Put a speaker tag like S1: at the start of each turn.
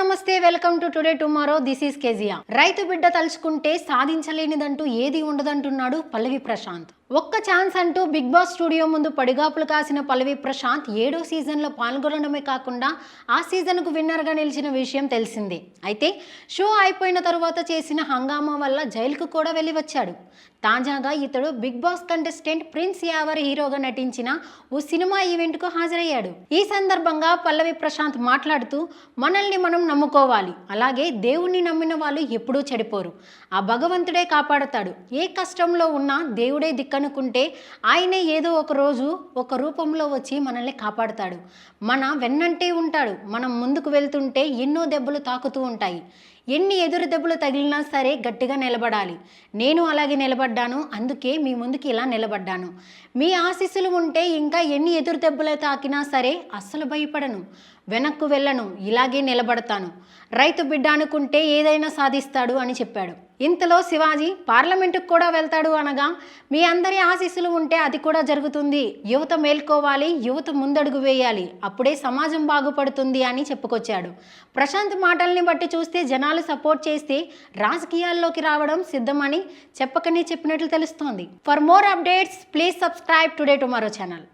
S1: నమస్తే welcome to today tomorrow this is Kezia రైతు బిడ్డ తలుచుకుంటే సాధించలేనిదంటూ ఏది ఉండదంటున్నాడు పల్లవి ప్రశాంత్. ఒక్క ఛాన్స్ అంటూ బిగ్ బాస్ స్టూడియో ముందు పడిగాపులు కాసిన పల్లవి ప్రశాంత్ ఏడో సీజన్లో పాల్గొనడమే కాకుండా ఆ సీజన్కు విన్నర్గా నిలిచిన విషయం తెలిసిందే. అయితే షో అయిపోయిన తరువాత చేసిన హంగామా వల్ల జైలుకు కూడా వెళ్ళి వచ్చాడు తాజాగా ఇతడు big boss contestant Prince Yawar హీరోగా నటించిన ఓ సినిమా ఈవెంట్కు హాజరయ్యాడు. ఈ సందర్భంగా పల్లవి ప్రశాంత్ మాట్లాడుతూ మనల్ని మనం నమ్ముకోవాలి. అలాగే దేవుణ్ణి నమ్మిన వాళ్ళు ఎప్పుడూ చెడిపోరు. ఆ భగవంతుడే కాపాడతాడు. ఏ కష్టంలో ఉన్నా దేవుడే దిక్కనుకుంటే ఆయనే ఏదో ఒక రోజు ఒక రూపంలో వచ్చి మనల్ని కాపాడుతాడు. మన వెన్నంటే ఉంటాడు. మనం ముందుకు వెళ్తుంటే ఎన్నో దెబ్బలు తాకుతూ ఉంటాయి. ఎన్ని ఎదురు దెబ్బలు తగిలినా సరే గట్టిగా నిలబడాలి. నేను అలాగే నిలబడ్డాను అందుకే మీ ముందుకి ఇలా నిలబడ్డాను. మీ ఆశీస్సులు ఉంటే ఇంకా ఎన్ని ఎదురు దెబ్బలు తాకినా సరే అస్సలు భయపడను. వెనక్కు వెళ్ళను ఇలాగే నిలబడతాను. రైతు బిడ్డ అనుకుంటే ఏదైనా సాధిస్తాడు అని చెప్పాడు. ఇంతలో శివాజీ పార్లమెంటుకు కూడా వెళ్తాడు అనగా మీ అందరి ఆశీస్సులు ఉంటే అది కూడా జరుగుతుంది. యువత మేల్కోవాలి యువత ముందడుగు వేయాలి. అప్పుడే సమాజం బాగుపడుతుంది అని చెప్పుకొచ్చాడు. ప్రశాంత్ మాటల్ని బట్టి చూస్తే జనాలు సపోర్ట్ చేస్తే రాజకీయాల్లోకి రావడం సిద్ధమని చెప్పకనే చెప్పినట్లు తెలుస్తోంది. For more updates please subscribe today tomorrow channel.